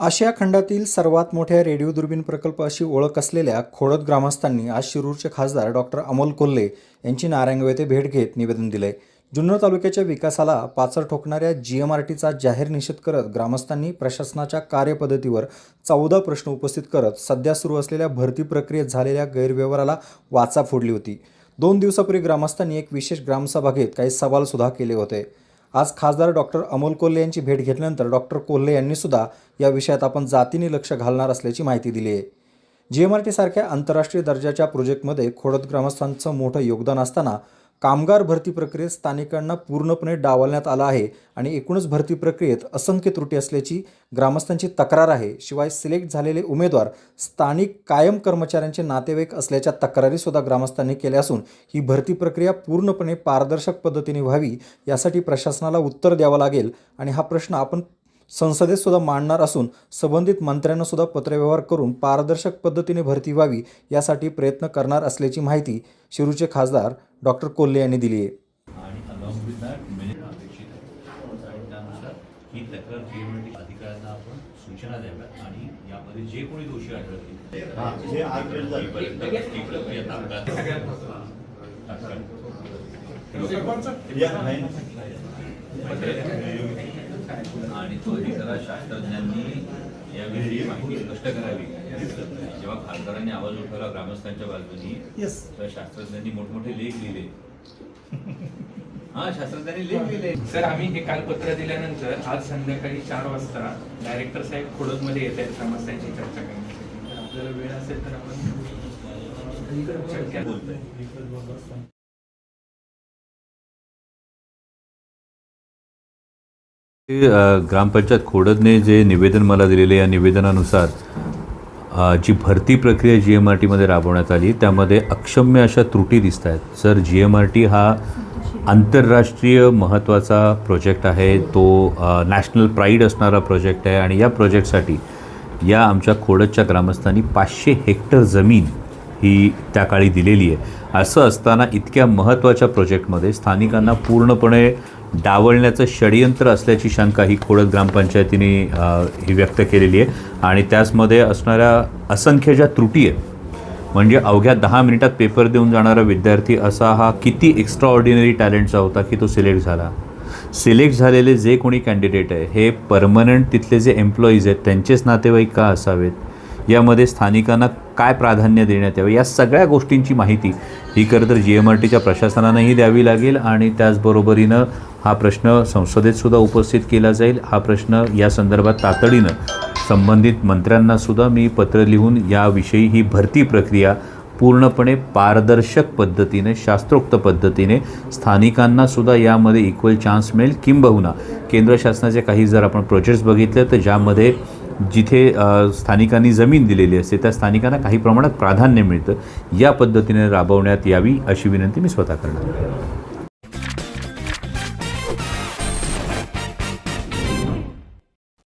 आशिया खंडातील सर्वात मोठ्या रेडिओ दुर्बीण प्रकल्प अशी ओळख असलेल्या खोडद ग्रामस्थांनी आज शिरूरचे खासदार डॉक्टर अमोल कोल्हे यांची नारायणगाव येथे भेट घेत निवेदन दिले जुन्नर तालुक्याच्या विकासाला पाचर ठोकणाऱ्या जी एम आर टीचा जाहीर निषेध करत ग्रामस्थांनी प्रशासनाच्या कार्यपद्धतीवर चौदा प्रश्न उपस्थित करत सध्या सुरू असलेल्या भरती प्रक्रियेत झालेल्या गैरव्यवहाराला वाचा फोडली होती. दोन दिवसापूर्वी ग्रामस्थांनी एक विशेष ग्रामसभा घेत काही सवालसुद्धा केले होते. आज खासदार डॉक्टर अमोल कोल्हे यांची भेट घेतल्यानंतर डॉक्टर कोल्हे यांनी सुद्धा या विषयात आपण जातीने लक्ष घालणार असल्याची माहिती दिली आहे. जी एम आर टीसारख्या आंतरराष्ट्रीय दर्जाच्या प्रोजेक्टमध्ये खोडद ग्रामस्थांचं मोठं योगदान असताना कामगार भरती प्रक्रियेत स्थानिकांना पूर्णपणे डावलण्यात आलं आहे आणि एकूणच भरती प्रक्रियेत असंख्य त्रुटी असल्याची ग्रामस्थांची तक्रार आहे. शिवाय सिलेक्ट झालेले उमेदवार स्थानिक कायम कर्मचाऱ्यांचे नातेवाईक असल्याच्या तक्रारीसुद्धा ग्रामस्थांनी केल्या असून ही भरती प्रक्रिया पूर्णपणे पारदर्शक पद्धतीने व्हावी यासाठी प्रशासनाला उत्तर द्यावं लागेल आणि हा प्रश्न आपण संसदेत सुद्धा मांडणार असून संबंधित मंत्र्यांना सुद्धा पत्रव्यवहार करून पारदर्शक पद्धतीने भरती व्हावी यासाठी प्रयत्न करणार असल्याची माहिती शिरूरचे खासदार डॉक्टर कोल्हे यांनी दिली आहे. आणि अलॉंग विथ दॅट मिनिट अपेक्षित आहे. आणि त्यानुसार ही तक्रार अधिकाऱ्यांना आपण सूचना द्याव्यात आणि यामध्ये जे कोणी दोषी आढळतील आणि तो अधिकारा शास्त्रज्ञांनी याविषयी माहिती स्पष्ट करावी. जेव्हा खासदारांनी आवाज उठवला ग्रामस्थांच्या बाजूनी तर शास्त्रज्ञांनी मोठमोठे लेख लिहिले. हा शास्त्रज्ञांनी लेख लिहिले. सर आम्ही हे काल पत्र दिल्यानंतर आज संध्याकाळी चार वाजता डायरेक्टर साहेब खोडदमध्ये येत आहेत समस्यांची चर्चा करण्यासाठी. आपल्याला वेळ असेल तर आपण ग्रामपंचायत खोडदने जे निवेदन मला दिलेले या निवेदनानुसार जी भरती प्रक्रिया जी एम आर टीमध्ये राबवण्यात आली त्यामध्ये अक्षम्य अशा त्रुटी दिसत आहेत sir ji M R T हा आंतरराष्ट्रीय महत्त्वाचा प्रोजेक्ट आहे. तो नॅशनल प्राईड असणारा प्रोजेक्ट आहे. आणि या प्रोजेक्टसाठी या आमच्या खोडदच्या ग्रामस्थांनी पाचशे हेक्टर जमीन ही त्या काळी दिलेली आहे. असं असताना इतक्या महत्त्वाच्या प्रोजेक्टमध्ये स्थानिकांना पूर्णपणे डावलण्याचं षडयंत्र असल्याची शंका ही खोडद ग्रामपंचायतीने ही व्यक्त केलेली आहे. आणि त्याचमध्ये असणाऱ्या असंख्य ज्या त्रुटी आहेत म्हणजे अवघ्या दहा मिनिटात पेपर देऊन जाणारा विद्यार्थी असा हा किती एक्स्ट्रा ऑर्डिनरी टॅलेंटचा होता की तो सिलेक्ट झाला. सिलेक्ट झालेले जे कोणी कॅन्डिडेट आहे हे परमनंट तिथले जे एम्प्लॉईज आहेत त्यांचेच नातेवाईक का असावेत? यामध्ये स्थानिकांना काय प्राधान्य देण्यात यावे? या सगळ्या गोष्टींची माहिती ही खरं तर जी एम आर टीच्या प्रशासनानंही द्यावी लागेल आणि त्याचबरोबरीनं हा प्रश्न संसदेतसुद्धा उपस्थित केला जाईल. हा प्रश्न या संदर्भात तातडीनं संबंधित मंत्र्यांनासुद्धा मी पत्र लिहून याविषयी ही भरती प्रक्रिया पूर्णपणे पारदर्शक पद्धतीने शास्त्रोक्त पद्धतीने स्थानिकांनासुद्धा यामध्ये इक्वल चान्स मिळेल. किंबहुना केंद्र शासनाचे काही जर आपण प्रोजेक्ट्स बघितले तर ज्यामध्ये जिथे स्थानिकांनी जमीन दिलेली असते त्या स्थानिकांना काही प्रमाणात प्राधान्य मिळतं. या पद्धतीने राबवण्यात यावी अशी विनंती मी स्वतः करणार आहे.